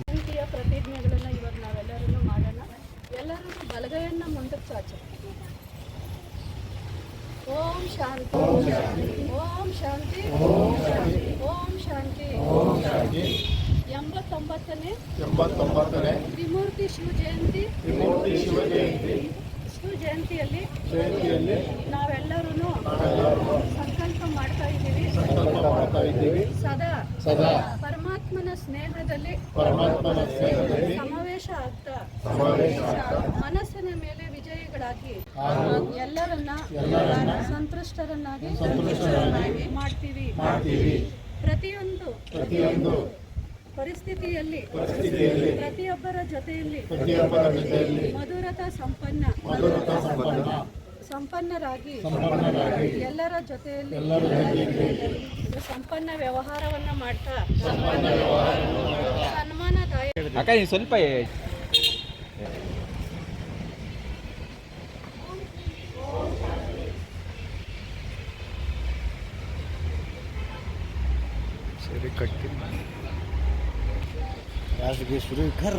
ಶಾಂತಿಯ ಪ್ರತಿಜ್ಞೆಗಳನ್ನ ಇವಾಗ ನಾವೆಲ್ಲರೂ ಮಾಡೋಣ. ಎಲ್ಲರೂ ಬಲಗೈಯನ್ನು ಮುಂದಕ್ಕೆ ಚಾಚು. ಓಂ ಶಾಂತಿ. ಓಂ ಶಾಂತಿ. ಓಂ ಶಾಂತಿ. ಎಂಬತ್ತೊಂಬತ್ತನೇ ಎಂಬತ್ತೊಂಬತ್ತನೇ ತ್ರಿಮೂರ್ತಿ ಶಿವ ಜಯಂತಿ. ತ್ರಿಮೂರ್ತಿ ಶಿವ ಜಯಂತಿ. ಶಿವ ಜಯಂತಿಯಲ್ಲಿ ನಾವೆಲ್ಲರೂ ಮಾಡ್ತಾ ಇದ್ದೀವಿ ಸಂಕಲ್ಪ ಮಾಡ್ತಾ ಇದ್ದೀವಿ. ಸದಾ ಸದಾ ಪರಮಾತ್ಮನ ಸ್ನೇಹದಲ್ಲಿ ಪರಮಾತ್ಮನ ಸ್ನೇಹದಲ್ಲಿ ಸಮಾವೇಶ ಆಗ್ತಾ ಸಮಾವೇಶ ಆಗ್ತಾ ಮನಸ್ಸಿನ ಮೇಲೆ ವಿಜಯಿಗಳಾಗಿ ಎಲ್ಲರನ್ನ ಎಲ್ಲರನ್ನ ಸಂತೃಷ್ಟರನ್ನಾಗಿ ಸಂತುಷ್ಟರನ್ನಾಗಿ ಮಾಡ್ತೀವಿ. ಮಾಡ್ತೀವಿ. ಪ್ರತಿಯೊಂದು ಪ್ರತಿಯೊಂದು ಪರಿಸ್ಥಿತಿಯಲ್ಲಿ ಪರಿಸ್ಥಿತಿಯಲ್ಲಿ ಪ್ರತಿಯೊಬ್ಬರ ಜೊತೆಯಲ್ಲಿ ಪ್ರತಿಯೊಬ್ಬರ ಜೊತೆಯಲ್ಲಿ ಮಧುರತಾ ಸಂಪನ್ನ. ಮಧುರತಾ ಸಂಪನ್ನ. ಸಂಪನ್ನರಾಗಿ ಎಲ್ಲರ ಜೊತೆಯಲ್ಲಿ ಸಂಪನ್ನ ವ್ಯವಹಾರವನ್ನ ಮಾಡ್ತಾ ಸನ್ಮಾನದಾಯ ಸ್ವಲ್ಪ ಸರಿ ಕಟ್ಟಿ. ಶುರು ಕರ್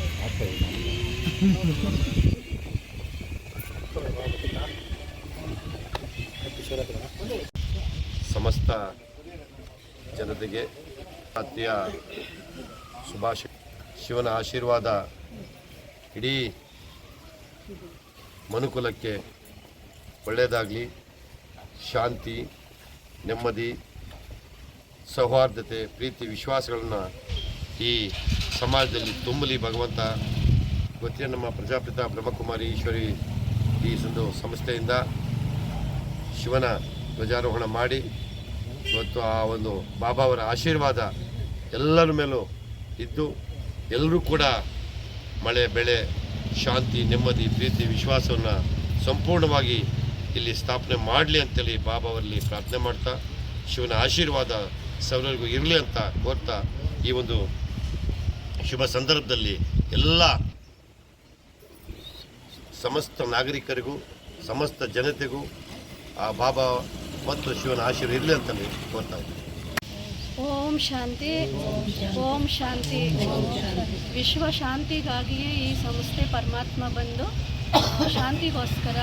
ಸಮಸ್ತ ಜನತೆಗೆ ಅತ್ಯ ಶುಭಾಶಯ ಶಿವನ ಆಶೀರ್ವಾದ ಇಡೀ ಮನುಕುಲಕ್ಕೆ ಒಳ್ಳೆಯದಾಗಲಿ. ಶಾಂತಿ, ನೆಮ್ಮದಿ, ಸೌಹಾರ್ದತೆ, ಪ್ರೀತಿ, ವಿಶ್ವಾಸಗಳನ್ನು ಈ ಸಮಾಜದಲ್ಲಿ ತುಂಬಲಿ ಭಗವಂತ ಗೊತ್ತಿನ ನಮ್ಮ ಪ್ರಜಾಪಿತ ಬ್ರಹ್ಮಕುಮಾರಿ ಈಶ್ವರಿ ಈ ಒಂದು ಸಂಸ್ಥೆಯಿಂದ ಶಿವನ ಧ್ವಜಾರೋಹಣ ಮಾಡಿ ಇವತ್ತು ಆ ಒಂದು ಬಾಬಾ ಅವರ ಆಶೀರ್ವಾದ ಎಲ್ಲರ ಮೇಲೂ ಇದ್ದು, ಎಲ್ಲರೂ ಕೂಡ ಮಳೆ, ಬೆಳೆ, ಶಾಂತಿ, ನೆಮ್ಮದಿ, ಪ್ರೀತಿ, ವಿಶ್ವಾಸವನ್ನು ಸಂಪೂರ್ಣವಾಗಿ ಇಲ್ಲಿ ಸ್ಥಾಪನೆ ಮಾಡಲಿ ಅಂತೇಳಿ ಬಾಬಾ ಅವರಲ್ಲಿ ಪ್ರಾರ್ಥನೆ ಮಾಡ್ತಾ, ಶಿವನ ಆಶೀರ್ವಾದ ಸರ್ವರಿಗೂ ಇರಲಿ ಅಂತ ಕೋರ್ತಾ ಈ ಒಂದು ಶುಭ ಸಂದರ್ಭದಲ್ಲಿ ಎಲ್ಲ ಸಮಸ್ತ ನಾಗರಿಕರಿಗೂ, ಸಮಸ್ತ ಜನತೆಗೂ ಆ ಬಾಬಾ ಮತ್ತು ಶಿವನ ಆಶೀರ್ವಾದ ಇರಲಿ ಅಂತಲೇ ಕೋರ್ತಾ ಇದ್ದೀನಿ. ಓಂ ಶಾಂತಿ ಓಂ ಶಾಂತಿ. ವಿಶ್ವ ಶಾಂತಿಗಾಗಿಯೇ ಈ ಸಂಸ್ಥೆ ಪರಮಾತ್ಮ ಬಂದು ಶಾಂತಿಗೋಸ್ಕರ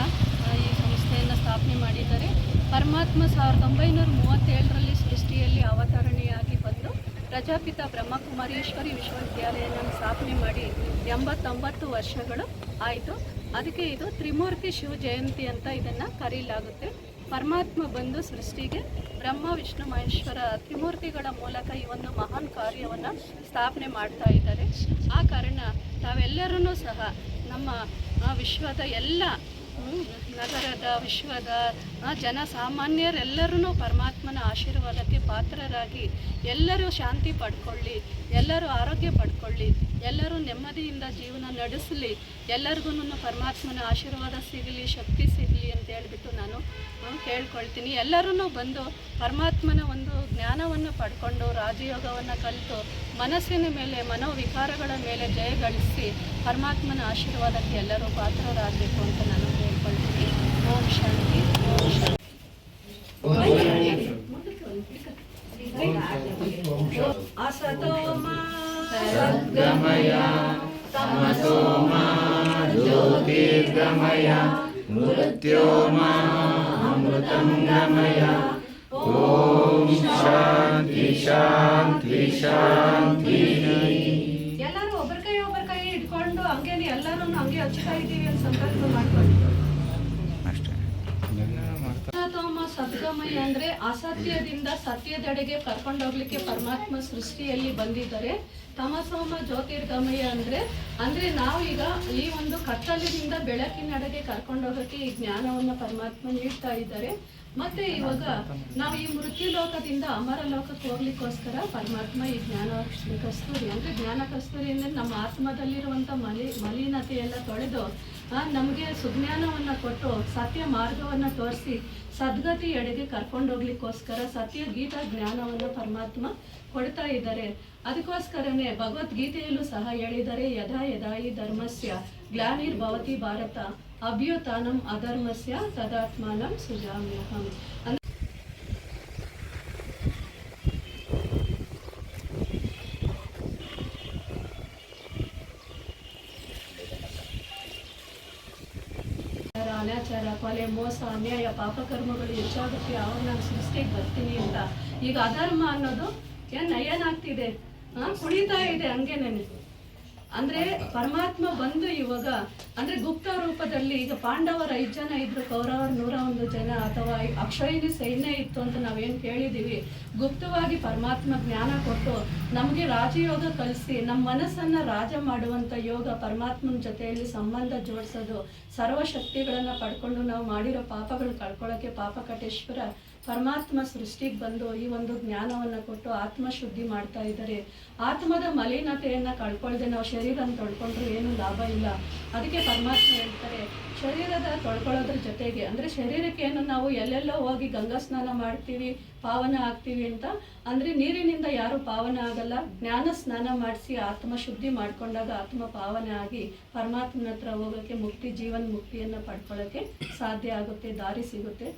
ಈ ಸಂಸ್ಥೆಯನ್ನು ಸ್ಥಾಪನೆ ಮಾಡಿದ್ದಾರೆ. ಪರಮಾತ್ಮ ಸಾವಿರದ ಒಂಬೈನೂರ ಮೂವತ್ತೇಳರಲ್ಲಿ ಸೃಷ್ಟಿಯಲ್ಲಿ ಅವತರಣೆಯಾಗಿ ಪ್ರಜಾಪಿತ ಬ್ರಹ್ಮಕುಮಾರೀಶ್ವರಿ ವಿಶ್ವವಿದ್ಯಾಲಯನ ಸ್ಥಾಪನೆ ಮಾಡಿ ಎಂಬತ್ತೊಂಬತ್ತು ವರ್ಷಗಳು ಆಯಿತು. ಅದಕ್ಕೆ ಇದು ತ್ರಿಮೂರ್ತಿ ಶಿವ ಜಯಂತಿ ಅಂತ ಇದನ್ನು ಕರೀಲಾಗುತ್ತೆ. ಪರಮಾತ್ಮ ಬಂದು ಸೃಷ್ಟಿಗೆ ಬ್ರಹ್ಮ, ವಿಷ್ಣು, ಮಹೇಶ್ವರ ತ್ರಿಮೂರ್ತಿಗಳ ಮೂಲಕ ಈ ಒಂದು ಮಹಾನ್ ಕಾರ್ಯವನ್ನು ಸ್ಥಾಪನೆ ಮಾಡ್ತಾ ಇದ್ದಾರೆ. ಆ ಕಾರಣ ತಾವೆಲ್ಲರೂ ಸಹ ನಮ್ಮ ವಿಶ್ವದ ಎಲ್ಲ ನಗರದ, ವಿಶ್ವದ ಜನ ಸಾಮಾನ್ಯರೆಲ್ಲರೂ ಪರಮಾತ್ಮನ ಆಶೀರ್ವಾದಕ್ಕೆ ಪಾತ್ರರಾಗಿ ಎಲ್ಲರೂ ಶಾಂತಿ ಪಡ್ಕೊಳ್ಳಿ, ಎಲ್ಲರೂ ಆರೋಗ್ಯ ಪಡ್ಕೊಳ್ಳಿ, ಎಲ್ಲರೂ ನೆಮ್ಮದಿಯಿಂದ ಜೀವನ ನಡೆಸಲಿ, ಎಲ್ಲರಿಗೂ ಪರಮಾತ್ಮನ ಆಶೀರ್ವಾದ ಸಿಗಲಿ, ಶಕ್ತಿ ಸಿಗಲಿ ಅಂತ ಹೇಳ್ಬಿಟ್ಟು ನಾನು ಕೇಳ್ಕೊಳ್ತೀನಿ. ಎಲ್ಲರೂ ಬಂದು ಪರಮಾತ್ಮನ ಒಂದು ಜ್ಞಾನವನ್ನು ಪಡ್ಕೊಂಡು ರಾಜಯೋಗವನ್ನು ಕಲಿತು ಮನಸ್ಸಿನ ಮೇಲೆ, ಮನೋವಿಕಾರಗಳ ಮೇಲೆ ಜಯಗಳಿಸಿ ಪರಮಾತ್ಮನ ಆಶೀರ್ವಾದಕ್ಕೆ ಎಲ್ಲರೂ ಪಾತ್ರರಾಗಬೇಕು ಅಂತ ನಾನು ಕೇಳ್ಕೊಳ್ತೀನಿ. ಓಂ ಶಾಂತಿ ಓಂ ಶಾಂತಿ ಅಸತೋ ಮಾ ಸದ್ಗಮಯ ತಮಸೋ ಮಾ ಜ್ಯೋತಿರ್ಗಮಯ ಮೃತ್ಯೋರ್ಮಾ ಅಮೃತಂಗಮಯ ಓಂ ಶಾಂತಿ ಶಾಂತಿ ಶಾಂತಿ ಎಲ್ಲರೂ ಒಬ್ಬರ ಕೈ ಒಬ್ಬರ ಕೈ ಇಟ್ಕೊಂಡು ಹಂಗೇನೆ ಎಲ್ಲರೂ ಹಂಗೆ ಹಚ್ತಾ ಇದ್ದೀವಿ ಅಂತ ಸಂಕಲ್ಪ ಮಾಡ್ಕೊಂಡು ಸದ್ಗಮಯ ಅಂದ್ರೆ ಅಸತ್ಯದಿಂದ ಸತ್ಯದೆಡೆಗೆ ಕರ್ಕೊಂಡೋಗ್ಲಿಕ್ಕೆ ಪರಮಾತ್ಮ ಸೃಷ್ಟಿಯಲ್ಲಿ ಬಂದಿದ್ದಾರೆ. ತಮಸೋಮ ಜ್ಯೋತಿರ್ಗಮಯ ಅಂದ್ರೆ ಅಂದ್ರೆ ನಾವೀಗ ಈ ಒಂದು ಕತ್ತಲಿನಿಂದ ಬೆಳಕಿನಡೆಗೆ ಕರ್ಕೊಂಡೋಗಕ್ಕೆ ಈ ಜ್ಞಾನವನ್ನ ಪರಮಾತ್ಮ ನೀಡ್ತಾ ಇದ್ದಾರೆ. ಮತ್ತೆ ಇವಾಗ ನಾವು ಈ ಮೃತ್ಯು ಲೋಕದಿಂದ ಅಮರ ಲೋಕಕ್ಕೆ ಹೋಗ್ಲಿಕ್ಕೋಸ್ಕರ ಪರಮಾತ್ಮ ಈ ಜ್ಞಾನ ಕಸ್ತೂರಿ ಅಂದ್ರೆ ಜ್ಞಾನ ಕಸ್ತೂರಿ ಅಂದ್ರೆ ನಮ್ಮ ಆತ್ಮದಲ್ಲಿರುವಂತ ಮಲಿ ಮಲಿನತೆ ಎಲ್ಲ ತೊಳೆದು ನಮಗೆ ಸುಜ್ಞಾನವನ್ನ ಕೊಟ್ಟು, ಸತ್ಯ ಮಾರ್ಗವನ್ನ ತೋರಿಸಿ, ಸದ್ಗತಿ ಎಡೆಗೆ ಕರ್ಕೊಂಡೋಗ್ಲಿಕ್ಕೋಸ್ಕರ ಸತ್ಯ ಗೀತಾ ಜ್ಞಾನವನ್ನ ಪರಮಾತ್ಮ ಕೊಡ್ತಾ ಇದ್ದಾರೆ. ಅದಕ್ಕೋಸ್ಕರನೇ ಭಗವದ್ಗೀತೆಯಲ್ಲೂ ಸಹ ಹೇಳಿದ್ದಾರೆ, ಯದಾ ಯದಾಯಿ ಧರ್ಮಸ್ಯ. ಗ್ಲಾನಿರ್ಭವತಿ ಭಾರತ ಅಭ್ಯುತಾನಂ ಅಧರ್ಮಸ್ಯ ತದಾತ್ಮಾನಂ ಸುಜಾಮ್ಯಹಂ. ಅನಾಚಾರ, ಕೊಲೆ, ಮೋಸ, ಅನ್ಯಾಯ, ಪಾಪಕರ್ಮಗಳು ಹೆಚ್ಚಾಗುತ್ತೆ ಅವಾಗ ನಾನು ಸೃಷ್ಟಿಗೆ ಬರ್ತೀನಿ ಅಂತ. ಈಗ ಅಧರ್ಮ ಅನ್ನೋದು ಏನ್ ಏನಾಗ್ತಿದೆ ಕುಣಿತಾ ಇದೆ ಹಂಗೇನೆ. ಅಂದ್ರೆ ಪರಮಾತ್ಮ ಬಂದು ಇವಾಗ, ಅಂದ್ರೆ ಗುಪ್ತ ರೂಪದಲ್ಲಿ ಈಗ ಪಾಂಡವರ ಐದು ಜನ ಇದ್ರು, ಕೌರವರ ನೂರ ಒಂದು ಜನ, ಅಥವಾ ಅಕ್ಷಯನಿ ಸೈನ್ಯ ಇತ್ತು ಅಂತ ನಾವೇನ್ ಕೇಳಿದೀವಿ. ಗುಪ್ತವಾಗಿ ಪರಮಾತ್ಮ ಜ್ಞಾನ ಕೊಟ್ಟು ನಮಗೆ ರಾಜಯೋಗ ಕಲಿಸಿ ನಮ್ಮ ಮನಸ್ಸನ್ನ ರಾಜ ಮಾಡುವಂತ ಯೋಗ ಪರಮಾತ್ಮನ ಜೊತೆಯಲ್ಲಿ ಸಂಬಂಧ ಜೋಡಿಸೋದು, ಸರ್ವಶಕ್ತಿಗಳನ್ನ ಪಡ್ಕೊಂಡು ನಾವು ಮಾಡಿರೋ ಪಾಪಗಳು ಕಳ್ಕೊಳ್ಳೋಕೆ ಪಾಪಕಟೇಶ್ವರ ಪರಮಾತ್ಮ ಸೃಷ್ಟಿಗೆ ಬಂದು ಈ ಒಂದು ಜ್ಞಾನವನ್ನ ಕೊಟ್ಟು ಆತ್ಮ ಶುದ್ಧಿ ಮಾಡ್ತಾ ಇದ್ದಾರೆ. ಆತ್ಮದ ಮಲಿನತೆಯನ್ನು ಕಳ್ಕೊಳ್ದೆ ನಾವು ಶರೀರನ ತೊಳ್ಕೊಂಡ್ರೆ ಏನು ಲಾಭ ಇಲ್ಲ. ಅದಕ್ಕೆ ಪರಮಾತ್ಮ ಹೇಳ್ತಾರೆ, ಶರೀರದ ತೊಳ್ಕೊಳ್ಳೋದ್ರ ಜೊತೆಗೆ, ಅಂದ್ರೆ ಶರೀರಕ್ಕೆ ಏನು ನಾವು ಎಲ್ಲೆಲ್ಲೋ ಹೋಗಿ ಗಂಗಾ ಸ್ನಾನ ಮಾಡ್ತೀವಿ, ಪಾವನ ಆಗ್ತೀವಿ ಅಂತ, ಅಂದ್ರೆ ನೀರಿನಿಂದ ಯಾರು ಪಾವನ ಆಗಲ್ಲ. ಜ್ಞಾನ ಸ್ನಾನ ಮಾಡಿಸಿ ಆತ್ಮ ಶುದ್ಧಿ ಮಾಡ್ಕೊಂಡಾಗ ಆತ್ಮ ಪಾವನ ಆಗಿ ಪರಮಾತ್ಮನ ಹತ್ರ ಹೋಗೋಕೆ ಮುಕ್ತಿ, ಜೀವನ್ ಮುಕ್ತಿಯನ್ನ ಪಡ್ಕೊಳ್ಳೋಕೆ ಸಾಧ್ಯ ಆಗುತ್ತೆ, ದಾರಿ ಸಿಗುತ್ತೆ.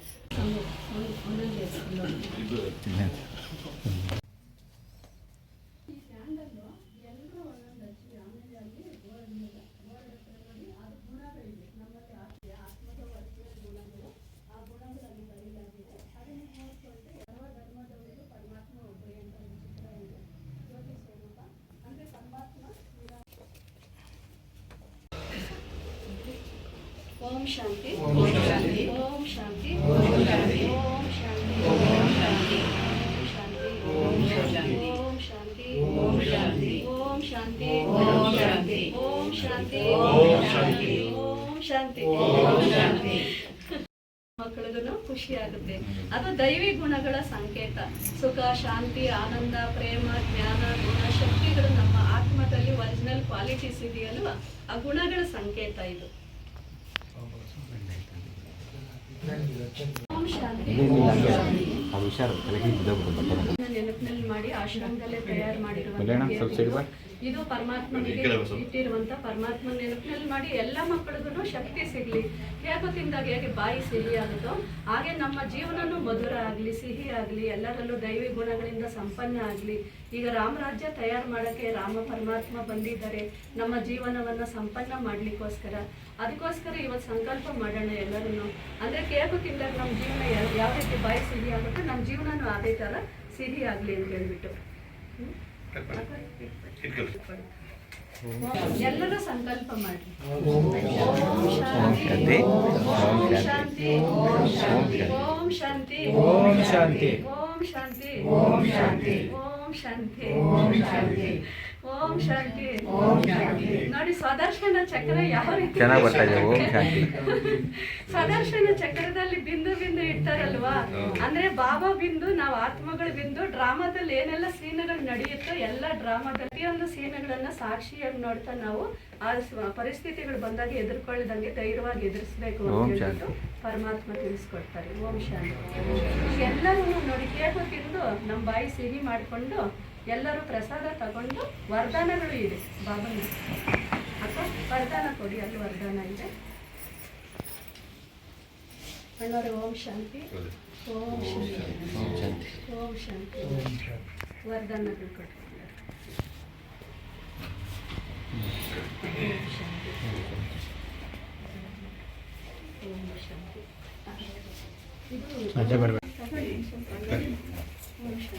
ಓಂ ಶಾಂತಿ. ಓಂ ಶಾಂತಿ. ಓಂ ಶಾಂತಿ. ದೈವಿ ಗುಣಗಳ ಸಂಕೇತ. ಸುಖ ಶಾಂತಿ ಆನಂದ ಪ್ರೇಮ ಜ್ಞಾನ ಗುಣ ಶಕ್ತಿಗಳು ನಮ್ಮ ಆತ್ಮದಲ್ಲಿ ಒರಿಜಿನಲ್ ಕ್ವಾಲಿಟೀಸ್ ಇದೆಯಲ್ವ? ಆ ಗುಣಗಳ ಸಂಕೇತ ಇದು. ನೆನಪಿನಲ್ಲಿ ಮಾಡಿ ಆಶ್ರಮದಲ್ಲೇ ತಯಾರು ಕಲ್ಯಾಣ, ಇದು ಪರಮಾತ್ಮನಿಗೆ ಇಟ್ಟಿರುವಂತ ಪರಮಾತ್ಮ ನೆನಪಿನಲ್ಲಿ ಮಾಡಿ ಎಲ್ಲ ಮಕ್ಕಳಿಗೂ ಶಕ್ತಿ ಸಿಗ್ಲಿ. ಹೇಗೋ ತಿಂದಾಗ ಹೇಗೆ ಬಾಯಿ ಸಿಹಿ ಆಗುತ್ತೋ ಹಾಗೆ ನಮ್ಮ ಜೀವನನೂ ಮಧುರ ಆಗ್ಲಿ ಸಿಹಿ ಆಗ್ಲಿ ಎಲ್ಲರಲ್ಲೂ ದೈವಿ ಗುಣಗಳಿಂದ ಸಂಪನ್ನ ಆಗ್ಲಿ. ಈಗ ರಾಮರಾಜ್ಯ ತಯಾರು ಮಾಡಕ್ಕೆ ರಾಮ ಪರಮಾತ್ಮ ಬಂದಿದ್ದಾರೆ. ನಮ್ಮ ಜೀವನವನ್ನ ಸಂಪನ್ನ ಮಾಡ್ಲಿಕ್ಕೋಸ್ಕರ. ಅದಕ್ಕೋಸ್ಕರ ಇವತ್ತು ಸಂಕಲ್ಪ ಮಾಡೋಣ ಎಲ್ಲರೂ ಅಂದ್ರೆ ಕೇಕು ತಿಂದಾಗ ನಮ್ಮ ಜೀವನ ಯಾವ- ರೀತಿ ಬಾಯಿ ಸಿಹಿ ಆಗುತ್ತೋ ನಮ್ಮ ಜೀವನನೂ ಅದೇ ಥರ ಸಿಹಿ ಆಗಲಿ ಅಂತ ಹೇಳ್ಬಿಟ್ಟು? ಎಲ್ಲರೂ ಸಂಕಲ್ಪ ಮಾಡಿ. ಶಾಂತಿ. ಶಾಂತಿ. ಓಂ ಶಾಂತಿ. ಓಂ ಶಾಂತಿ. ಓಂ ಶಾಂತಿ. ಓಂ ಶಾಂತಿ. ಓಂ ಶಾಂತಿ. ಓಂ ಶಾಂತಿ. ಓಂ ಶಾಂತಿ. ನೋಡಿ ಸ್ವದರ್ಶನ ಚಕ್ರ ಯಾವ ರೀತಿ ಚೆನ್ನಾಗಿ ಬರ್ತಾ ಇದೆ, ಓಂ ಶಾಂತಿ. ಸ್ವದರ್ಶನ ಚಕ್ರದಲ್ಲಿ ಬಿಂದು ಬಿಂದು ಇಡ್ತಾರಲ್ವಾ? ಅಂದ್ರೆ ಬಾಬಾ ಬಿಂದು ನಾವು ಆತ್ಮಗಳು ಬಿಂದು ಡ್ರಾಮಾದಲ್ಲಿ ಏನೆಲ್ಲ ಸೀನ್ಗಳು ನಡೆಯುತ್ತೋ ಎಲ್ಲ ಡ್ರಾಮಾದಲ್ಲಿ ಪ್ರತಿಯೊಂದು ಸೀನ್ಗಳನ್ನ ಸಾಕ್ಷಿಯಾಗಿ ನೋಡ್ತಾ ನಾವು ಆ ಪರಿಸ್ಥಿತಿಗಳು ಬಂದಾಗ ಎದುರ್ಕೊಳ್ಳದಂಗೆ ಧೈರ್ಯವಾಗಿ ಎದುರಿಸ್ಬೇಕು ಅಂತ ಹೇಳ್ಬಿಟ್ಟು ಪರಮಾತ್ಮ ತಿಳಿಸ್ಕೊಡ್ತಾರೆ. ಓಂ ಶಾಂತಿ. ಎಲ್ಲರೂ ನೋಡಿ ಕೇಕು ತಿಂದು ನಮ್ಮ ಬಾಯಿ ಸಿಹಿ ಮಾಡಿಕೊಂಡು ಎಲ್ಲರೂ ಪ್ರಸಾದ ತಗೊಂಡು ವರದಾನಗಳು ಇದೆ. ಬಾಬನ ಅಥವಾ ವರದಾನ ಕೊಡಿ ಅಲ್ಲಿ ವರದಾನ ಇದೆ. ಎಲ್ಲರೂ ಓಂ ಶಾಂತಿ. ಓಂ ಶಾಂತಿ. ಓಂ ಶಾಂತಿ. ವರದಾನಗಳು ಕೊಡಿ ಓಂ ಶಾಂತಿ. ಓಂ ಶಾಂತಿ. ಇದು Thank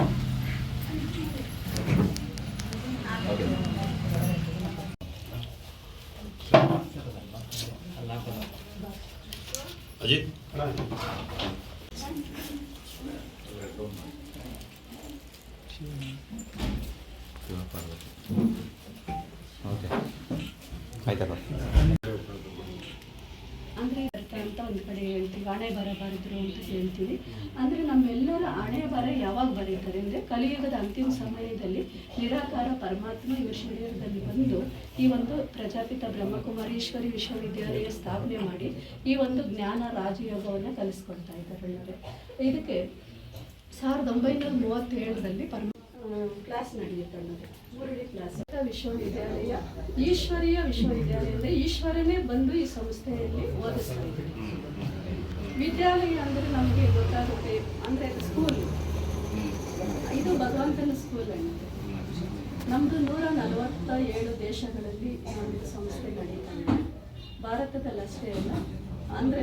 you. ಬ್ರಹ್ಮಕುಮಾರೀಶ್ವರಿ ವಿಶ್ವವಿದ್ಯಾಲಯ ಸ್ಥಾಪನೆ ಮಾಡಿ ಈ ಒಂದು ಜ್ಞಾನ ರಾಜಯೋಗವನ್ನು ಕಲಿಸ್ಕೊಡ್ತಾ ಇದ್ದಾರೆ. ಇದಕ್ಕೆ ಸಾವಿರದ ಒಂಬೈನೂರ ಮೂವತ್ತೇಳರಲ್ಲಿ ಪರಮ ಕ್ಲಾಸ್ ನಡೆಯುತ್ತೆ ಅನ್ನೋದು ಮೂರನೇ ಕ್ಲಾಸ್ ವಿಶ್ವವಿದ್ಯಾಲಯ, ಈಶ್ವರೀಯ ವಿಶ್ವವಿದ್ಯಾಲಯ ಅಂದರೆ ಈಶ್ವರನೇ ಬಂದು ಈ ಸಂಸ್ಥೆಯಲ್ಲಿ ಓದಿಸ್ತಾ ಇದ್ದಾರೆ ವಿದ್ಯಾಲಯ ಅಂದರೆ ನಮಗೆ ಗೊತ್ತಾಗುತ್ತೆ, ಅಂದರೆ ಸ್ಕೂಲ್ ಇದು ಭಗವಂತನ ಸ್ಕೂಲ್ ಅನ್ನೋದು ನಮ್ಮದು ನೂರ ನಲವತ್ತ ಏಳು ದೇಶಗಳಲ್ಲಿ ನಮ್ಮದು ಸಂಸ್ಥೆ ನಡೀತಾ ಇದೆ ಭಾರತದಲ್ಲಿ ಅಷ್ಟೇ ಅಲ್ಲ, ಅಂದರೆ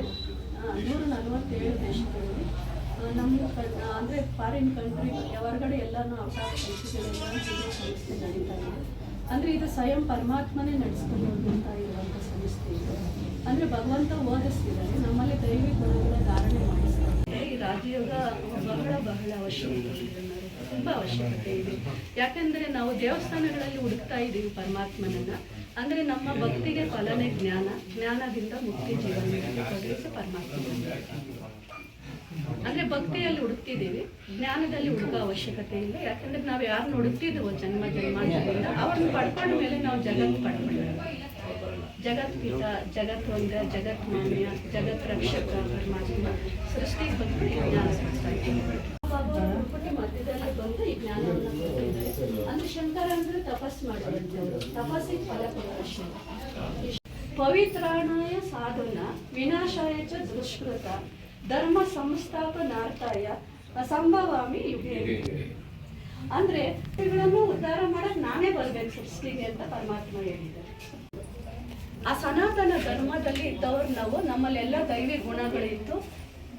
ನೂರ ನಲವತ್ತೇಳು ದೇಶಗಳಲ್ಲಿ ನಮ್ಮ ಅಂದರೆ ಫಾರಿನ್ ಕಂಟ್ರಿ ಹೊರಗಡೆ ಎಲ್ಲನೂ ಔಟ್ ಆಫ್ ಕಂಟ್ರಿಗಳೆಲ್ಲ ಸಂಸ್ಥೆ ನಡೀತಾ ಇದೆ. ಅಂದರೆ ಇದು ಸ್ವಯಂ ಪರಮಾತ್ಮನೇ ನಡೆಸ್ಕೊಂಡು ಹೋಗ್ತಾ ಇರುವಂಥ ಸಂಸ್ಥೆ ಇದು. ಅಂದರೆ ಭಗವಂತ ಓದಿಸ್ತಿದ್ದಾರೆ ನಮ್ಮಲ್ಲಿ ದೈವಿ ಗುಣಗಳ ಧಾರಣೆ ಮಾಡಿಸ್ತಾರೆ. ಈ ರಾಜಯೋಗ ಬಹಳ ಬಹಳ ಅವಶ್ಯಕತೆ. ತುಂಬ ಅವಶ್ಯಕತೆ ಇದೆ. ಯಾಕೆಂದರೆ ನಾವು ದೇವಸ್ಥಾನಗಳಲ್ಲಿ ಹುಡುಕ್ತಾ ಇದ್ದೀವಿ ಪರಮಾತ್ಮನನ್ನ. ಅಂದರೆ ನಮ್ಮ ಭಕ್ತಿಗೆ ಫಲನೆ ಜ್ಞಾನ. ಜ್ಞಾನದಿಂದ ಮುಕ್ತಿ ಕೊಡಲಿಕ್ಕೆ ಪರಮಾತ್ಮ ಅಂದ್ರೆ ಭಕ್ತಿಯಲ್ಲಿ ಹುಡುಕ್ತಿದ್ದೀವಿ. ಜ್ಞಾನದಲ್ಲಿ ಹುಡುಕೋ ಅವಶ್ಯಕತೆ ಇಲ್ಲ. ಯಾಕಂದ್ರೆ ನಾವು ಯಾರನ್ನ ಹುಡುಕ್ತಿದ್ವೋ ಜನ್ಮ ಜನ್ಮಾಂತರದಿಂದ ಅವ್ರನ್ನ ಪಡ್ಕೊಂಡ ಮೇಲೆ ನಾವು ಜಗತ್ ಪಡ್ಕೊಂಡ್ವಿ. ಜಗತ್ಪಿತ ಜಗತ್ ವಂದ ಜಗತ್ ರಕ್ಷಕ ಪರಮಾತ್ಮ, ಸೃಷ್ಟಿ ಭಕ್ತಿ ಜ್ಞಾನ. ಹುಟ್ಟಿ ಮಧ್ಯದಲ್ಲಿ ಜ್ಞಾನವನ್ನು ಅಂದ್ರೆ ಶಂಕರ ಅಂದ್ರೆ ತಪಸ್ ಮಾಡುವಂಥವ್ರು. ತಪಸ್ಸಿಗೆ ಫಲ ಕೊಡುವಷ್ಟು ಪವಿತ್ರಾಣಾಯ ಸಾಧನ, ವಿನಾಶಾಯ ಚ ದುಷ್ಕೃತ, ಧರ್ಮ ಸಂಸ್ಥಾಪನಾರ್ಥಾಯ ಅಸಂಭವಾಮಿ ಯುಗೆ. ಅಂದ್ರೆ ಗಳನ್ನು ಉದ್ಧಾರ ಮಾಡಕ್ ನಾನೇ ಬರ್ಬೇಕು ಸೃಷ್ಟಿಗೆ ಅಂತ ಪರಮಾತ್ಮ ಹೇಳಿದ್ದಾರೆ. ಆ ಸನಾತನ ಧರ್ಮದಲ್ಲಿ ಇದ್ದವ್ರು ನಾವು, ನಮ್ಮಲ್ಲೆಲ್ಲ ದೈವಿ ಗುಣಗಳಿತ್ತು.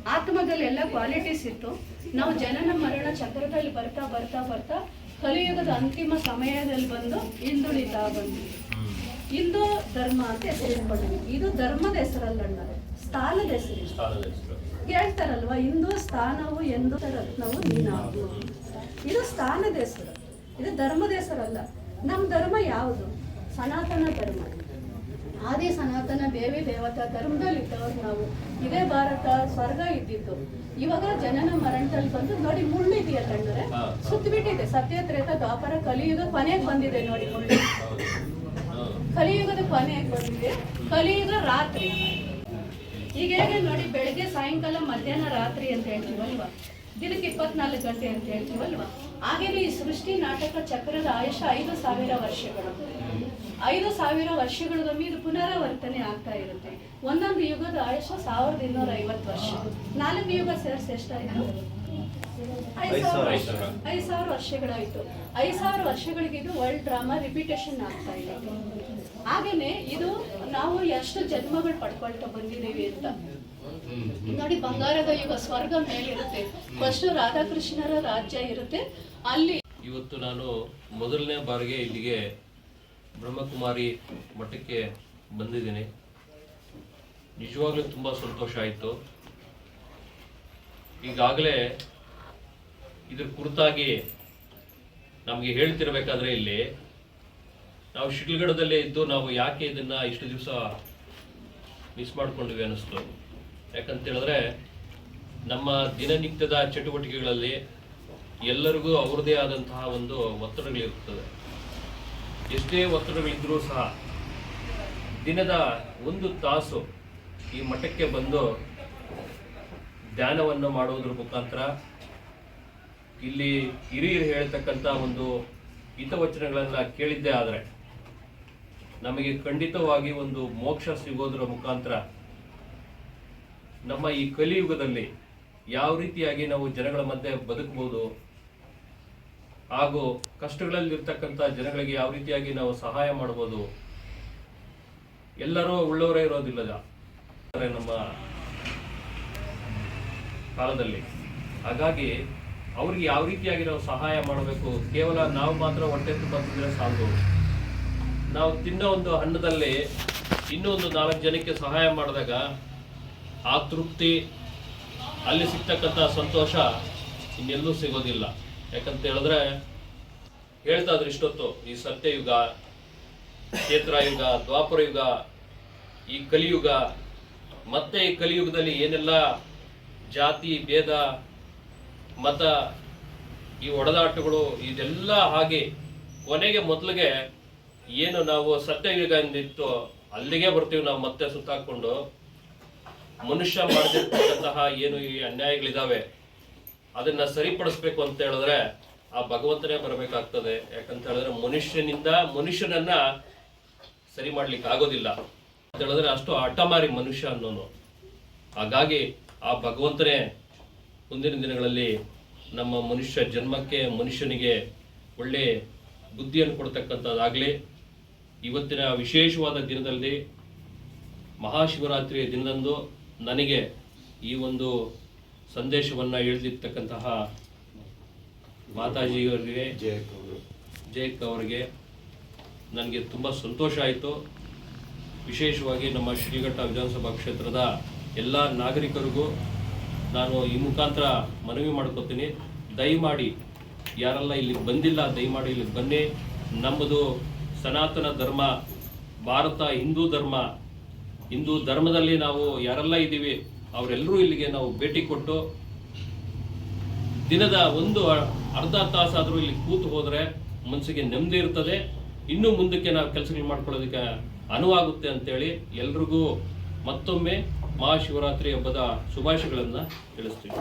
ಆತ್ಮದಲ್ಲಿ ಎಲ್ಲ ಕ್ವಾಲಿಟೀಸ್ ಇತ್ತು. ನಾವು ಜನನ ಮರಣ ಚಕ್ರದಲ್ಲಿ ಬರ್ತಾ ಬರ್ತಾ ಬರ್ತಾ ಕಲಿಯುಗದ ಅಂತಿಮ ಸಮಯದಲ್ಲಿ ಬಂದು ಹಿಂದುಳಿತಾ ಬಂದ್ವಿ. ಹಿಂದೂ ಧರ್ಮ ಅಂತ ಹೆಸರಿಟ್ಕೊಂಡಿದ್ವಿ ಇದು ಧರ್ಮದ ಹೆಸರಲ್ಲ ಸ್ಥಾನದ ಹೆಸರು ಹೇಳ್ತಾರಲ್ವಾ ಹಿಂದೂ ಸ್ಥಾನವು ಎಂದು ರತ್ನವು ನೀನಾಗು ಇದು ಸ್ಥಾನದ ಹೆಸರು. ಇದು ಧರ್ಮದ ಹೆಸರಲ್ಲ. ನಮ್ಮ ಧರ್ಮ ಯಾವುದು? ಸನಾತನ ಧರ್ಮ. ಆದಿ ಸನಾತನ ದೇವಿ ದೇವತಾ ಧರ್ಮದಲ್ಲಿ ಇದ್ದವ್ರು ನಾವು. ಇದೇ ಭಾರತ ಸ್ವರ್ಗ ಇದ್ದಿದ್ದು. ಇವಾಗ ಜನನ ಮರಣದಲ್ಲಿ ಬಂದು ನೋಡಿ ಮುಳ್ಳಿದೆಯಲ್ಲ ಅಂದ್ರೆ ಸುತ್ತಬಿಟ್ಟಿದೆ. ಸತ್ಯ ತ್ರೇತ ದ್ವಾಪರ ಕಲಿಯುಗ ಕೊನೆಗೆ ಬಂದಿದೆ ನೋಡಿ ಮುಳ್ಳಿ. ಕಲಿಯುಗದ ಕೊನೆಗೆ ಬಂದಿದೆ. ಕಲಿಯುಗ ರಾತ್ರಿ. ಈಗ ಹೇಗೆ ನೋಡಿ ಬೆಳಗ್ಗೆ ಸಾಯಂಕಾಲ ಮಧ್ಯಾಹ್ನ ರಾತ್ರಿ ಅಂತ ಹೇಳ್ತೀವಲ್ವಾ? ದಿನಕ್ಕೆ ಇಪ್ಪತ್ನಾಲ್ಕು ಗಂಟೆ ಅಂತ ಹೇಳ್ತೀವಲ್ವಾ? ಹಾಗೇನೆ ಈ ಸೃಷ್ಟಿ ನಾಟಕ ಚಕ್ರದ ಆಯುಷ ಐದು ಸಾವಿರ ವರ್ಷಗಳು. ಐದು ಸಾವಿರ ವರ್ಷಗಳಿಗೊಮ್ಮೆ ಇದು ಪುನರಾವರ್ತನೆ ಆಗ್ತಾ ಇರುತ್ತೆ. ಒಂದೊಂದು ಯುಗದ ಆಯುಷ ಸಾವಿರದ ಇನ್ನೂರ ಐವತ್ತು ವರ್ಷ. ನಾಲ್ಕು ಯುಗ ಸೇರಿಸಿ ಎಷ್ಟಾಯ್ತು? ಐದು ಸಾವಿರ ವರ್ಷ. ಐದು ಸಾವಿರ ವರ್ಷಗಳಾಯ್ತು. ಐದು ಸಾವಿರ ವರ್ಷಗಳಿಗೆ ಇದು ವರ್ಲ್ಡ್ ಡ್ರಾಮಾ ರಿಪಿಟೇಷನ್ ಆಗ್ತಾ ಇದೆ. ಹಾಗೇನೆ ಇದು ನಾವು ಎಷ್ಟು ಜನ್ಮಗಳು ಪಡ್ಕೊಳ್ತಾ ಬಂದಿದ್ದೀವಿ ಅಂತ. ನೋಡಿ ಬಂಗಾರದ ಯುಗ ಸ್ವರ್ಗ ಮೇಲಿರುತ್ತೆ. ಫಸ್ಟ್ ರಾಧಾಕೃಷ್ಣರ ರಾಜ್ಯ ಇರುತ್ತೆ. ಅಲ್ಲಿ ಇವತ್ತು ನಾನು ಮೊದಲನೇ ಬಾರಿಗೆ ಇಲ್ಲಿಗೆ ಬ್ರಹ್ಮಕುಮಾರಿ ಮಠಕ್ಕೆ ಬಂದಿದ್ದೀನಿ. ನಿಜವಾಗ್ಲೂ ತುಂಬ ಸಂತೋಷ ಆಯಿತು. ಈಗಾಗಲೇ ಇದ್ರ ಕುರಿತಾಗಿ ನಮಗೆ ಹೇಳ್ತಿರ್ಬೇಕಾದ್ರೆ ಇಲ್ಲಿ, ನಾವು ಶಿಡ್ಲಗಡದಲ್ಲೇ ಇದ್ದು ನಾವು ಯಾಕೆ ಇದನ್ನ ಇಷ್ಟು ದಿವಸ ಮಿಸ್ ಮಾಡ್ಕೊಂಡ್ವಿ ಅನ್ನಿಸ್ತು. ಯಾಕಂತ ಹೇಳಿದ್ರೆ ನಮ್ಮ ದಿನನಿತ್ಯದ ಚಟುವಟಿಕೆಗಳಲ್ಲಿ ಎಲ್ಲರಿಗೂ ಅವ್ರದ್ದೇ ಆದಂತಹ ಒಂದು ಒತ್ತಡಗಳಿರುತ್ತದೆ ಎಷ್ಟೇ ಒತ್ತಡವಿದ್ದರೂ ಸಹ ದಿನದ ಒಂದು ತಾಸು ಈ ಮಠಕ್ಕೆ ಬಂದು ಧ್ಯಾನವನ್ನು ಮಾಡುವುದರ ಮುಖಾಂತರ ಇಲ್ಲಿ ಹಿರಿಯರು ಹೇಳ್ತಕ್ಕಂಥ ಒಂದು ಹಿತವಚನಗಳನ್ನು ಕೇಳಿದ್ದೆ ಆದರೆ ನಮಗೆ ಖಂಡಿತವಾಗಿ ಒಂದು ಮೋಕ್ಷ ಸಿಗೋದರ ಮುಖಾಂತರ ನಮ್ಮ ಈ ಕಲಿಯುಗದಲ್ಲಿ ಯಾವ ರೀತಿಯಾಗಿ ನಾವು ಜನಗಳ ಮಧ್ಯೆ ಬದುಕಬಹುದು ಹಾಗೂ ಕಷ್ಟಗಳಲ್ಲಿರ್ತಕ್ಕಂಥ ಜನಗಳಿಗೆ ಯಾವ ರೀತಿಯಾಗಿ ನಾವು ಸಹಾಯ ಮಾಡ್ಬೋದು ಎಲ್ಲರೂ ಉಳ್ಳವರೇ ಇರೋದಿಲ್ಲ ನಮ್ಮ ಕಾಲದಲ್ಲಿ. ಹಾಗಾಗಿ ಅವ್ರಿಗೆ ಯಾವ ರೀತಿಯಾಗಿ ನಾವು ಸಹಾಯ ಮಾಡಬೇಕು? ಕೇವಲ ನಾವು ಮಾತ್ರ ಹೊಟ್ಟೆ ತುಂಬ ತಿಂದರೆ ಸಾಲದು ನಾವು ತಿನ್ನೋ ಒಂದು ಹಣ್ಣದಲ್ಲಿ ಇನ್ನೊಂದು ನಾಲ್ಕು ಜನಕ್ಕೆ ಸಹಾಯ ಮಾಡಿದಾಗ ಆ ತೃಪ್ತಿ, ಅಲ್ಲಿ ಸಿಗ್ತಕ್ಕಂಥ ಸಂತೋಷ ಇನ್ನೆಲ್ಲೂ ಸಿಗೋದಿಲ್ಲ. ಯಾಕಂತ ಹೇಳಿದ್ರೆ ಹೇಳ್ತಾ ಇದ್ರೆ ಇಷ್ಟೊತ್ತು, ಈ ಸತ್ಯಯುಗ, ಕ್ಷೇತ್ರಯುಗ ದ್ವಾಪರ ಯುಗ ಈ ಕಲಿಯುಗ. ಮತ್ತೆ ಈ ಕಲಿಯುಗದಲ್ಲಿ ಏನೆಲ್ಲ ಜಾತಿ, ಭೇದ, ಮತ, ಈ ಒಡೆದಾಟಗಳು, ಇದೆಲ್ಲ ಹಾಗೆ ಕೊನೆಗೆ ಮೊದಲಿಗೆ ಏನು ನಾವು ಸತ್ಯಯುಗ ಎಂದಿತ್ತು ಅಲ್ಲಿಗೆ ಬರ್ತೀವಿ ನಾವು ಮತ್ತೆ ಸುತ್ತಾಕೊಂಡು ಮನುಷ್ಯ ಮಾಡದಿರ್ತಕ್ಕಂತಹ ಏನು ಈ ಅನ್ಯಾಯಗಳಿದಾವೆ ಅದನ್ನ ಸರಿಪಡಿಸ್ಬೇಕು ಅಂತ ಹೇಳಿದ್ರೆ ಆ ಭಗವಂತನೇ ಬರಬೇಕಾಗ್ತದೆ. ಯಾಕಂತ ಹೇಳಿದ್ರೆ ಮನುಷ್ಯನಿಂದ ಮನುಷ್ಯನನ್ನ ಸರಿ ಮಾಡ್ಲಿಕ್ಕೆ ಆಗೋದಿಲ್ಲ. ಅಂತ ಹೇಳಿದ್ರೆ ಅಷ್ಟು ಹಠಮಾರಿ ಮನುಷ್ಯ ಅನ್ನೋನು. ಹಾಗಾಗಿ ಆ ಭಗವಂತನೇ ಮುಂದಿನ ದಿನಗಳಲ್ಲಿ ನಮ್ಮ ಮನುಷ್ಯ ಜನ್ಮಕ್ಕೆ, ಮನುಷ್ಯನಿಗೆ ಒಳ್ಳೆ ಬುದ್ಧಿಯನ್ನು ಕೊಡ್ತಕ್ಕಂಥದ್ದಾಗಲಿ, ಇವತ್ತಿನ ವಿಶೇಷವಾದ ದಿನದಲ್ಲಿ ಮಹಾಶಿವರಾತ್ರಿಯ ದಿನದಂದು ನನಗೆ ಈ ಒಂದು ಸಂದೇಶವನ್ನು ಮಾತಾಜಿ ಮಾತಾಜಿಯವರಿಗೆ ಜಯಕ್ ಅವರಿಗೆ ನನಗೆ ತುಂಬ ಸಂತೋಷ ಆಯಿತು. ವಿಶೇಷವಾಗಿ ನಮ್ಮ ಶ್ರೀಘಟ್ಟ ವಿಧಾನಸಭಾ ಕ್ಷೇತ್ರದ ಎಲ್ಲ ನಾಗರಿಕರಿಗೂ ನಾನು ಈ ಮುಖಾಂತರ ಮನವಿ ಮಾಡ್ಕೋತೀನಿ. ದಯಮಾಡಿ ಯಾರೆಲ್ಲ ಇಲ್ಲಿಗೆ ಬಂದಿಲ್ಲ ದಯಮಾಡಿ ಇಲ್ಲಿಗೆ ಬನ್ನಿ. ನಮ್ಮದು ಸನಾತನ ಧರ್ಮ ಭಾರತ ಹಿಂದೂ ಧರ್ಮ. ಹಿಂದೂ ಧರ್ಮದಲ್ಲಿ ನಾವು ಯಾರೆಲ್ಲ ಇದ್ದೀವಿ ಅವರೆಲ್ಲರೂ ಇಲ್ಲಿಗೆ ನಾವು ಭೇಟಿ ಕೊಟ್ಟು ದಿನದ ಒಂದು ಅರ್ಧ ತಾಸಾದರೂ ಇಲ್ಲಿ ಕೂತು ಹೋದರೆ ಮನಸ್ಸಿಗೆ ನೆಮ್ಮದಿ ಇರ್ತದೆ. ಇನ್ನೂ ಮುಂದಕ್ಕೆ ನಾವು ಕೆಲಸಗಳು ಮಾಡ್ಕೊಳ್ಳೋದಕ್ಕೆ ಅನುವಾಗುತ್ತೆ ಅಂತೇಳಿ ಎಲ್ರಿಗೂ ಮತ್ತೊಮ್ಮೆ ಮಹಾಶಿವರಾತ್ರಿ ಹಬ್ಬದ ಶುಭಾಶಯಗಳನ್ನು ತಿಳಿಸ್ತೀವಿ.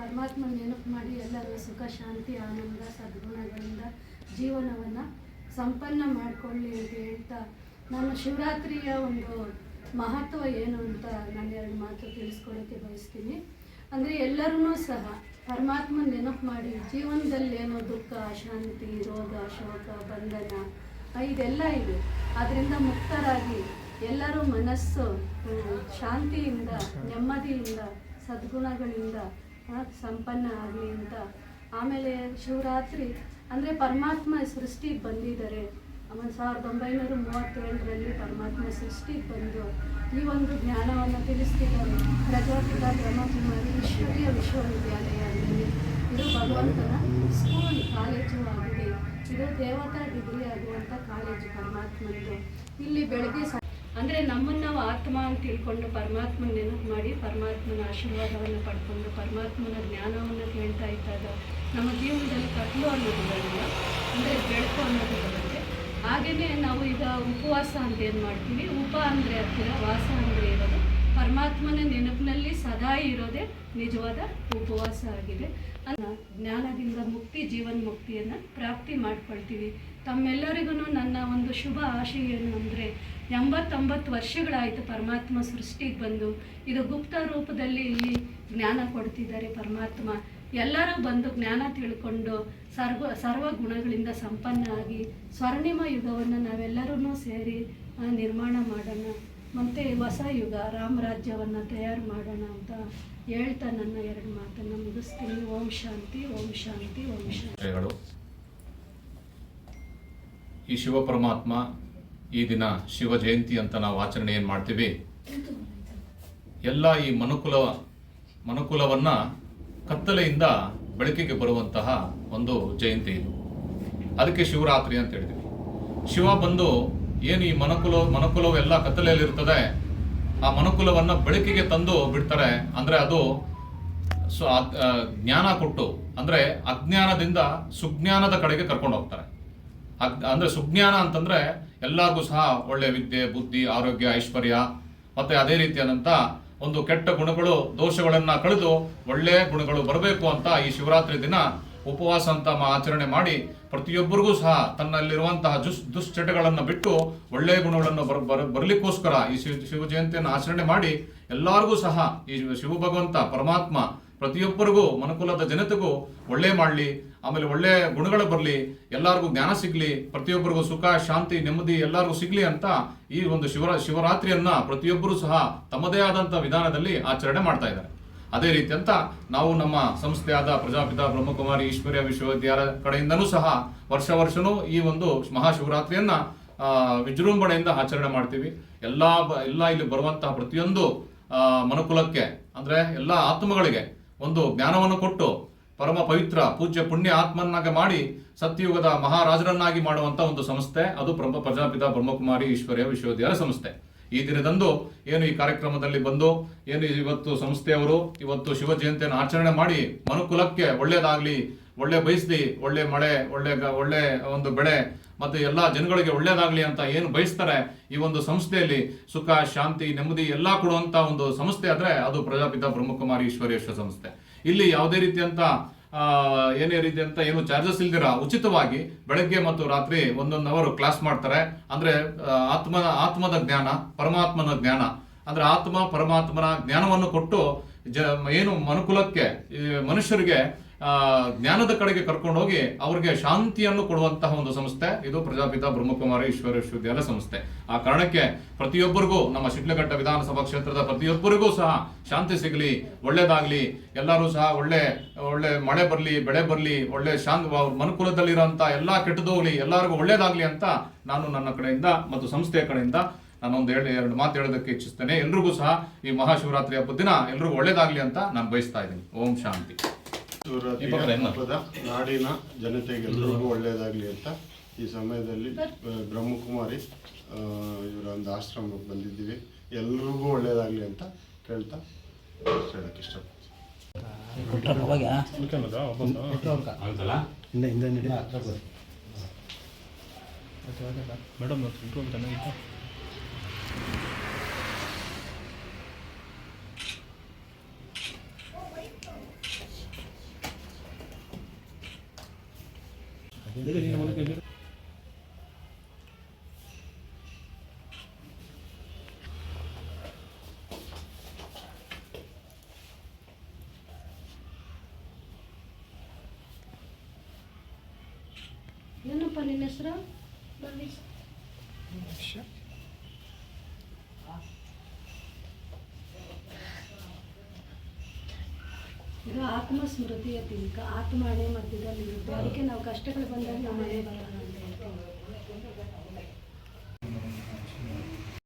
ಪರಮಾತ್ಮ ನೆನಪು ಮಾಡಿ ಎಲ್ಲರೂ ಸುಖ, ಶಾಂತಿ, ಆನಂದ, ಸದ್ಗುಣಗಳಿಂದ ಜೀವನವನ್ನು ಸಂಪನ್ನ ಮಾಡಿಕೊಳ್ಳಿ ಅಂತ ಹೇಳ್ತಾ ನಾನು ಶಿವರಾತ್ರಿಯ ಒಂದು ಮಹತ್ವ ಏನು ಅಂತ ನಾನು ಎರಡು ಮಾತು ತಿಳಿಸ್ಕೊಡೋಕ್ಕೆ ಬಯಸ್ತೀನಿ. ಅಂದರೆ ಎಲ್ಲರೂ ಸಹ ಪರಮಾತ್ಮ ನೆನಪು ಮಾಡಿ ಜೀವನದಲ್ಲಿ ಏನೋ ದುಃಖ, ಶಾಂತಿ, ರೋಗ, ಶೋಕ, ಬಂಧನ ಇದೆಲ್ಲ ಇದೆ. ಅದರಿಂದ ಮುಕ್ತರಾಗಿ ಎಲ್ಲರೂ ಮನಸ್ಸು ಶಾಂತಿಯಿಂದ, ನೆಮ್ಮದಿಯಿಂದ, ಸದ್ಗುಣಗಳಿಂದ ಸಂಪನ್ನ ಆಗಲಿ ಅಂತ. ಆಮೇಲೆ ಶಿವರಾತ್ರಿ ಅಂದರೆ ಪರಮಾತ್ಮ ಸೃಷ್ಟಿಗೆ ಬಂದಿದ್ದಾರೆ. ಆಮೇಲೆ ಸಾವಿರದ ಒಂಬೈನೂರ ಮೂವತ್ತೇಳರಲ್ಲಿ ಪರಮಾತ್ಮ ಸೃಷ್ಟಿಗೆ ಬಂದು ಈ ಒಂದು ಜ್ಞಾನವನ್ನು ತಿಳಿಸ್ತಿದ್ದಾರೆ. ಪ್ರಜಾಪಿತ ಬ್ರಹ್ಮಕುಮಾರಿ ಈಶ್ವರೀಯ ವಿಶ್ವವಿದ್ಯಾಲಯ ಅಂದರೆ ಇದು ಭಗವಂತನ ಸ್ಕೂಲ್ ಕಾಲೇಜು ಆಗಿದೆ. ಇದು ದೇವತಾ ಡಿಗ್ರಿ ಆಗುವಂಥ ಕಾಲೇಜು ಪರಮಾತ್ಮನಿಗೆ ಇಲ್ಲಿ ಬೆಳಗ್ಗೆ ಸ ಅಂದರೆ ನಮ್ಮನ್ನು ನಾವು ಆತ್ಮ ಅಂತ ತಿಳ್ಕೊಂಡು ಪರಮಾತ್ಮನ ನೆನಪು ಮಾಡಿ ಪರಮಾತ್ಮನ ಆಶೀರ್ವಾದವನ್ನು ಪಡ್ಕೊಂಡು ಪರಮಾತ್ಮನ ಜ್ಞಾನವನ್ನು ಕೇಳ್ತಾ ಇದ್ದಾಗ ನಮ್ಮ ಜೀವನದಲ್ಲಿ ಕತ್ಲು ಅನ್ನೋದು ಬರಲ್ಲ. ಅಂದರೆ ಬೆಳಕು ಅನ್ನೋದು ಹಾಗೆಯೇ ನಾವು ಈಗ ಉಪವಾಸ ಅಂತ ಏನು ಮಾಡ್ತೀವಿ? ಉಪ ಅಂದರೆ ಹತ್ತಿರ, ವಾಸ ಅಂದರೆ ಇರೋದು. ಪರಮಾತ್ಮನ ನೆನಪಿನಲ್ಲಿ ಸದಾ ಇರೋದೇ ನಿಜವಾದ ಉಪವಾಸ ಆಗಿದೆ. ಜ್ಞಾನದಿಂದ ಮುಕ್ತಿ, ಜೀವನ್ ಮುಕ್ತಿಯನ್ನು ಪ್ರಾಪ್ತಿ ಮಾಡ್ಕೊಳ್ತೀವಿ. ತಮ್ಮೆಲ್ಲರಿಗೂ ನನ್ನ ಒಂದು ಶುಭ ಆಶೆ ಏನು ಅಂದರೆ, ಎಂಬತ್ತೊಂಬತ್ತು ವರ್ಷಗಳಾಯಿತು ಪರಮಾತ್ಮ ಸೃಷ್ಟಿಗೆ ಬಂದು. ಇದು ಗುಪ್ತ ರೂಪದಲ್ಲಿ ಇಲ್ಲಿ ಜ್ಞಾನ ಕೊಡ್ತಿದ್ದಾರೆ ಪರಮಾತ್ಮ. ಎಲ್ಲರೂ ಬಂದು ಜ್ಞಾನ ತಿಳ್ಕೊಂಡು ಸರ್ವ ಸರ್ವ ಗುಣಗಳಿಂದ ಸಂಪನ್ನ ಆಗಿ ಸ್ವರ್ಣಿಮ ಯುಗವನ್ನು ನಾವೆಲ್ಲರೂ ಸೇರಿ ನಿರ್ಮಾಣ ಮಾಡೋಣ. ಮತ್ತು ಹೊಸ ಯುಗ, ರಾಮರಾಜ್ಯವನ್ನು ತಯಾರು ಮಾಡೋಣ ಅಂತ ಹೇಳ್ತಾ ನನ್ನ ಎರಡು ಮಾತನ್ನು ಮುಗಿಸ್ತೀನಿ. ಓಂ ಶಾಂತಿ ಓಂ ಶಾಂತಿ ಓಂ ಶಾಂತಿ. ಈ ಶಿವ ಪರಮಾತ್ಮ ಈ ದಿನ ಶಿವ ಜಯಂತಿ ಅಂತ ನಾವು ಆಚರಣೆ ಏನು ಮಾಡ್ತೀವಿ? ಎಲ್ಲ ಈ ಮನುಕುಲ ಮನುಕುಲವನ್ನ ಕತ್ತಲೆಯಿಂದ ಬೆಳಕಿಗೆ ಬರುವಂತಹ ಒಂದು ಜಯಂತಿ ಇದು. ಅದಕ್ಕೆ ಶಿವರಾತ್ರಿ ಅಂತ ಹೇಳಿದ್ವಿ. ಶಿವ ಬಂದು ಏನು ಈ ಮನಕುಲ ಮನಕುಲವೆಲ್ಲ ಕತ್ತಲೆಯಲ್ಲಿರ್ತದೆ, ಆ ಮನಕುಲವನ್ನು ಬೆಳಕಿಗೆ ತಂದು ಬಿಡ್ತಾರೆ, ಅಂದ್ರೆ ಅದು ಸೊ ಜ್ಞಾನ ಕೊಟ್ಟು, ಅಂದ್ರೆ ಅಜ್ಞಾನದಿಂದ ಸುಜ್ಞಾನದ ಕಡೆಗೆ ಕರ್ಕೊಂಡು ಹೋಗ್ತಾರೆ. ಅಗ್- ಅಂದ್ರೆ ಸುಜ್ಞಾನ ಅಂತಂದ್ರೆ ಎಲ್ಲರಿಗೂ ಸಹ ಒಳ್ಳೆ ವಿದ್ಯೆ, ಬುದ್ಧಿ, ಆರೋಗ್ಯ, ಐಶ್ವರ್ಯ, ಮತ್ತೆ ಅದೇ ರೀತಿಯಾದಂತ ಒಂದು ಕೆಟ್ಟ ಗುಣಗಳು, ದೋಷಗಳನ್ನು ಕಳೆದು ಒಳ್ಳೆಯ ಗುಣಗಳು ಬರಬೇಕು ಅಂತ ಈ ಶಿವರಾತ್ರಿ ದಿನ ಉಪವಾಸ ಅಂತ ಆಚರಣೆ ಮಾಡಿ ಪ್ರತಿಯೊಬ್ಬರಿಗೂ ಸಹ ತನ್ನಲ್ಲಿರುವಂತಹ ದುಸ್, ದುಶ್ಚಟಗಳನ್ನು ಬಿಟ್ಟು ಒಳ್ಳೆಯ ಗುಣಗಳನ್ನು ಬರ್, ಬರ್- ಬರಲಿಕ್ಕೋಸ್ಕರ ಈ ಶಿವ ಶಿವ ಜಯಂತಿಯನ್ನು ಆಚರಣೆ ಮಾಡಿ ಎಲ್ಲರಿಗೂ ಸಹ ಈ ಶಿವ ಭಗವಂತ ಪರಮಾತ್ಮ ಪ್ರತಿಯೊಬ್ಬರಿಗೂ ಮನುಕುಲದ ಜನತೆಗೂ ಒಳ್ಳೆ ಮಾಡಲಿ, ಆಮೇಲೆ ಒಳ್ಳೆ ಗುಣಗಳು ಬರಲಿ, ಎಲ್ಲರಿಗೂ ಜ್ಞಾನ ಸಿಗಲಿ, ಪ್ರತಿಯೊಬ್ಬರಿಗೂ ಸುಖ, ಶಾಂತಿ, ನೆಮ್ಮದಿ ಎಲ್ಲರಿಗೂ ಸಿಗಲಿ ಅಂತ ಈ ಒಂದು ಶಿವರ, ಶಿವರಾತ್ರಿಯನ್ನ ಪ್ರತಿಯೊಬ್ಬರೂ ಸಹ ತಮ್ಮದೇ ಆದಂಥ ವಿಧಾನದಲ್ಲಿ ಆಚರಣೆ ಮಾಡ್ತಾ ಇದ್ದಾರೆ. ಅದೇ ರೀತಿ ಅಂತ ನಾವು ನಮ್ಮ ಸಂಸ್ಥೆಯಾದ ಪ್ರಜಾಪಿತ ಬ್ರಹ್ಮಕುಮಾರಿ ಈಶ್ವರ್ಯ ವಿಶ್ವವಿದ್ಯಾಲಯ ಕಡೆಯಿಂದನೂ ಸಹ ವರ್ಷ ವರ್ಷನೂ ಈ ಒಂದು ಮಹಾಶಿವರಾತ್ರಿಯನ್ನ ವಿಜೃಂಭಣೆಯಿಂದ ಆಚರಣೆ ಮಾಡ್ತೀವಿ. ಎಲ್ಲ ಎಲ್ಲ ಇಲ್ಲಿ ಬರುವಂತಹ ಪ್ರತಿಯೊಂದು ಮನುಕುಲಕ್ಕೆ, ಅಂದ್ರೆ ಎಲ್ಲ ಆತ್ಮಗಳಿಗೆ ಒಂದು ಜ್ಞಾನವನ್ನು ಕೊಟ್ಟು ಪರಮ ಪವಿತ್ರ ಪೂಜ್ಯ ಪುಣ್ಯ ಆತ್ಮನ್ನಾಗ ಮಾಡಿ ಸತ್ಯಯುಗದ ಮಹಾರಾಜರನ್ನಾಗಿ ಮಾಡುವಂತ ಒಂದು ಸಂಸ್ಥೆ. ಅದು ಪ್ರಭ ಪ್ರಜಾಪಿತ ಬ್ರಹ್ಮಕುಮಾರಿ ಈಶ್ವರ್ಯ ವಿಶ್ವವಿದ್ಯಾಲಯ ಸಂಸ್ಥೆ. ಈ ದಿನದಂದು ಏನು ಈ ಕಾರ್ಯಕ್ರಮದಲ್ಲಿ ಬಂದು, ಏನು ಇವತ್ತು ಸಂಸ್ಥೆಯವರು, ಇವತ್ತು ಶಿವ ಜಯಂತಿಯನ್ನು ಆಚರಣೆ ಮಾಡಿ ಮನುಕುಲಕ್ಕೆ ಒಳ್ಳೇದಾಗ್ಲಿ ಒಳ್ಳೆ ಬಯಸ್ಲಿ ಒಳ್ಳೆ ಮಳೆ, ಒಳ್ಳೆ ಒಳ್ಳೆ ಒಂದು ಬೆಳೆ, ಮತ್ತು ಎಲ್ಲ ಜನಗಳಿಗೆ ಒಳ್ಳೇದಾಗ್ಲಿ ಅಂತ ಏನು ಬಯಸ್ತಾರೆ ಈ ಒಂದು ಸಂಸ್ಥೆಯಲ್ಲಿ, ಸುಖ, ಶಾಂತಿ, ನೆಮ್ಮದಿ ಎಲ್ಲ ಕೊಡುವಂತ ಒಂದು ಸಂಸ್ಥೆ ಆದ್ರೆ ಅದು ಪ್ರಜಾಪಿತ ಬ್ರಹ್ಮಕುಮಾರಿ ಈಶ್ವರೇಶ್ವರ ಸಂಸ್ಥೆ. ಇಲ್ಲಿ ಯಾವುದೇ ರೀತಿಯಂಥ ಏನೇ ರೀತಿಯಂತ ಏನು ಚಾರ್ಜಸ್ ಇಲ್ದಿರ, ಉಚಿತವಾಗಿ ಬೆಳಗ್ಗೆ ಮತ್ತು ರಾತ್ರಿ ಒಂದೊಂದು ಅವರು ಕ್ಲಾಸ್ ಮಾಡ್ತಾರೆ. ಅಂದ್ರೆ ಆತ್ಮ ಆತ್ಮದ ಜ್ಞಾನ, ಪರಮಾತ್ಮನ ಜ್ಞಾನ. ಅಂದ್ರೆ ಆತ್ಮ, ಪರಮಾತ್ಮನ ಜ್ಞಾನವನ್ನು ಕೊಟ್ಟು ಜ, ಏನು ಮನುಕುಲಕ್ಕೆ ಮನುಷ್ಯರಿಗೆ ಜ್ಞಾನದ ಕಡೆಗೆ ಕರ್ಕೊಂಡು ಹೋಗಿ ಅವ್ರಿಗೆ ಶಾಂತಿಯನ್ನು ಕೊಡುವಂತಹ ಒಂದು ಸಂಸ್ಥೆ. ಇದು ಪ್ರಜಾಪಿತ ಬ್ರಹ್ಮಕುಮಾರಿ ಈಶ್ವರ ವಿಶ್ವವಿದ್ಯಾಲಯ ಸಂಸ್ಥೆ. ಆ ಕಾರಣಕ್ಕೆ ಪ್ರತಿಯೊಬ್ಬರಿಗೂ, ನಮ್ಮ ಶಿಡ್ಲಘಟ್ಟ ವಿಧಾನಸಭಾ ಕ್ಷೇತ್ರದ ಪ್ರತಿಯೊಬ್ಬರಿಗೂ ಸಹ ಶಾಂತಿ ಸಿಗಲಿ, ಒಳ್ಳೇದಾಗ್ಲಿ, ಎಲ್ಲರೂ ಸಹ ಒಳ್ಳೆ ಒಳ್ಳೆ ಮಳೆ ಬರಲಿ, ಬೆಳೆ ಬರಲಿ, ಒಳ್ಳೆ ಶಾಂತಿ ಮನುಕುಲದಲ್ಲಿರೋಂಥ ಎಲ್ಲ ಕೆಟ್ಟದೋಗ್ಲಿ, ಎಲ್ಲರಿಗೂ ಒಳ್ಳೇದಾಗ್ಲಿ ಅಂತ ನಾನು ನನ್ನ ಕಡೆಯಿಂದ ಮತ್ತು ಸಂಸ್ಥೆಯ ಕಡೆಯಿಂದ ನಾನೊಂದು ಎರಡು ಎರಡು ಮಾತು ಹೇಳೋದಕ್ಕೆ ಇಚ್ಛಿಸ್ತೇನೆ. ಎಲ್ರಿಗೂ ಸಹ ಈ ಮಹಾಶಿವರಾತ್ರಿ ಹಬ್ಬದ ದಿನ ಎಲ್ರಿಗೂ ಒಳ್ಳೇದಾಗ್ಲಿ ಅಂತ ನಾನು ಬಯಸ್ತಾ ಇದ್ದೀನಿ. ಓಂ ಶಾಂತಿ. ಹಬ್ಬದ ನಾಡಿನ ಜನತೆಗೆಲ್ಲರಿಗೂ ಒಳ್ಳೆಯದಾಗಲಿ ಅಂತ ಈ ಸಮಯದಲ್ಲಿ ಬ್ರಹ್ಮಕುಮಾರಿ ಇವರ ಒಂದು ಆಶ್ರಮಕ್ಕೆ ಬಂದಿದ್ದೀವಿ. ಎಲ್ರಿಗೂ ಒಳ್ಳೆಯದಾಗಲಿ ಅಂತ ಕೇಳ್ತಾ ಹೇಳಕ್ಕೆ ಇಷ್ಟಪಡ್ತೀನಿ. ಏನಪ್ಪ ನಿನ್ನ ಹೆಸರು ಇದು ಆತ್ಮ ಸ್ಮೃತಿಯ ತಿಲಕ ಆತ್ಮ ಹಣೆ ಮಧ್ಯದಲ್ಲಿರುತ್ತೆ ಅದಕ್ಕೆ ನಾವು ಕಷ್ಟಗಳು ಬಂದಾಗ ನಮ್ಮ ಮನೆ ಬರೋಣ